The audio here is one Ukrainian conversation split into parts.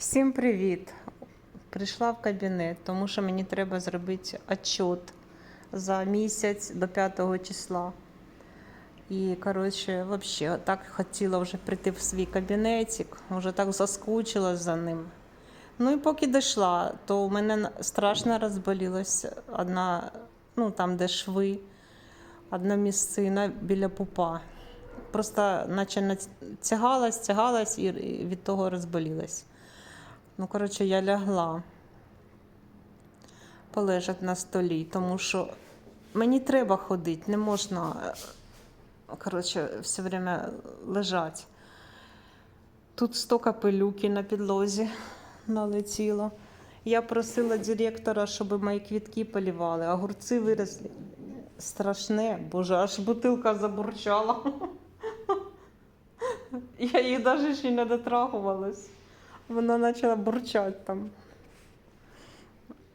Всім привіт! Прийшла в кабінет, тому що мені треба зробити отчет за місяць до 5 числа. І, коротше, взагалі, так хотіла вже прийти в свій кабінетик, вже так заскучила за ним. Ну і поки дійшла, то у мене страшно розболілася одна, ну там, де шви, одна місцина біля пупа. Просто наче натягалась, тягалась і від того розболілась. Ну, коротше, я лягла полежати на столі, тому що мені треба ходити, не можна е, коротше, все время лежати. Тут столько пилюки на підлозі налетіло. Я просила директора, щоб мої квітки полівали, огурці виросли. Страшне, боже, аж бутилка забурчала. Я її навіть ще не дотрагувалась. Вона почала бурчати там.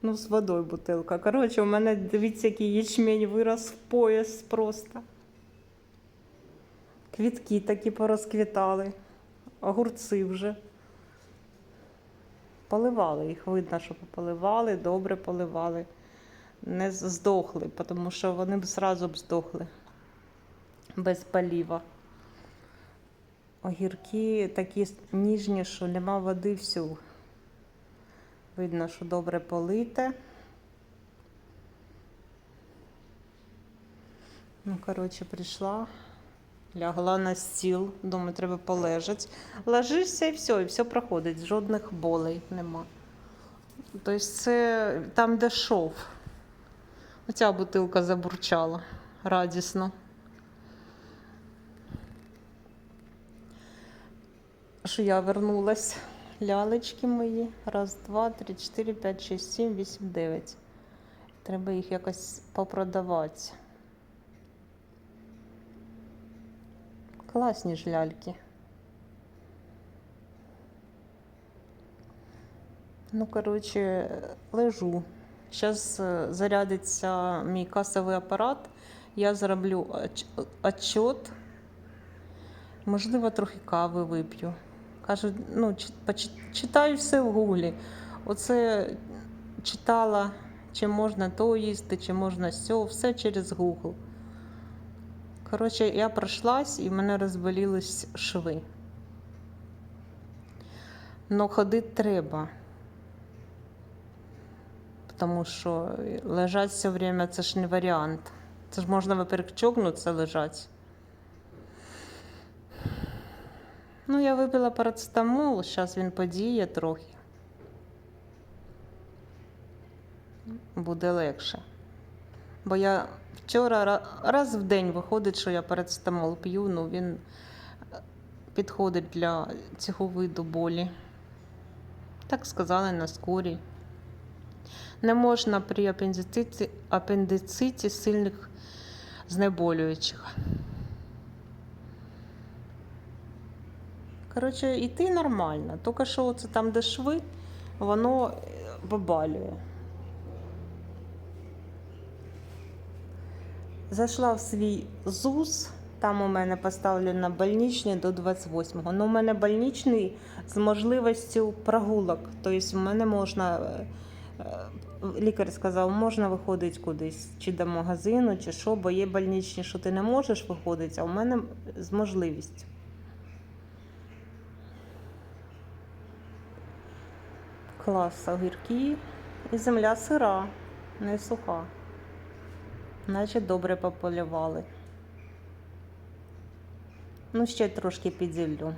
Ну, з водою бутилка. Коротше, у мене дивіться, який ячмень вирос в пояс просто. Квітки такі порозквітали, огурці вже. Поливали їх, видно, що поливали, добре поливали. Не здохли, тому що вони б зразу б здохли без поліва. Огірки такі ніжні, що нема води всю. Видно, що добре полите. Ну, коротше, прийшла, лягла на стіл, думаю, треба полежати. Ложишся і все, і все проходить, жодних болей нема. Тобто це там, де шов. Оця бутилка забурчала радісно. Що я вернулась. Лялечки мої. Раз, два, три, чотири, п'ять, шість, сім, вісім, дев'ять. Треба їх якось попродавати. Класні ж ляльки. Ну, коротше, лежу. Зараз зарядиться мій касовий апарат. Я зроблю отчет. Можливо, трохи кави вип'ю. Кажу, ну, читаю все в гуглі. Оце читала, чи можна то їсти, чи можна сьо, все через Google. Коротше, я пройшлась і в мене розболілись шви. Но ходити треба. Тому що лежать все время це ж не варіант. Це ж можна, во-первых, чокнутися лежати. Ну, я випила парацетамол, зараз він подіє трохи. Буде легше. Бо я вчора раз в день виходить, що я парацетамол п'ю, ну він е, підходить для цього виду болі. Так сказали на скорі. Не можна при апендициті, апендициті сильних знеболюючих. Коротше, йти нормально. Тільки що це там, де шви, воно е, побалює. Зайшла в свій ЗУС, там у мене поставлено больничний до 28-го. Ну, у мене больничний з можливістю прогулок. Тобто, у мене можна, е, е, лікар сказав, можна виходити кудись, чи до магазину, чи що, бо є больничні, що ти не можеш виходити, а у мене з можливістю. Клас огірки і земля сира, не суха. Наче добре пополювали. Ну, ще трошки підзіллю.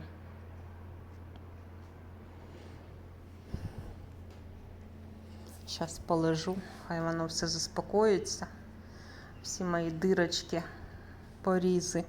Зараз полежу, хай воно все заспокоїться. Всі мої дирочки, порізи.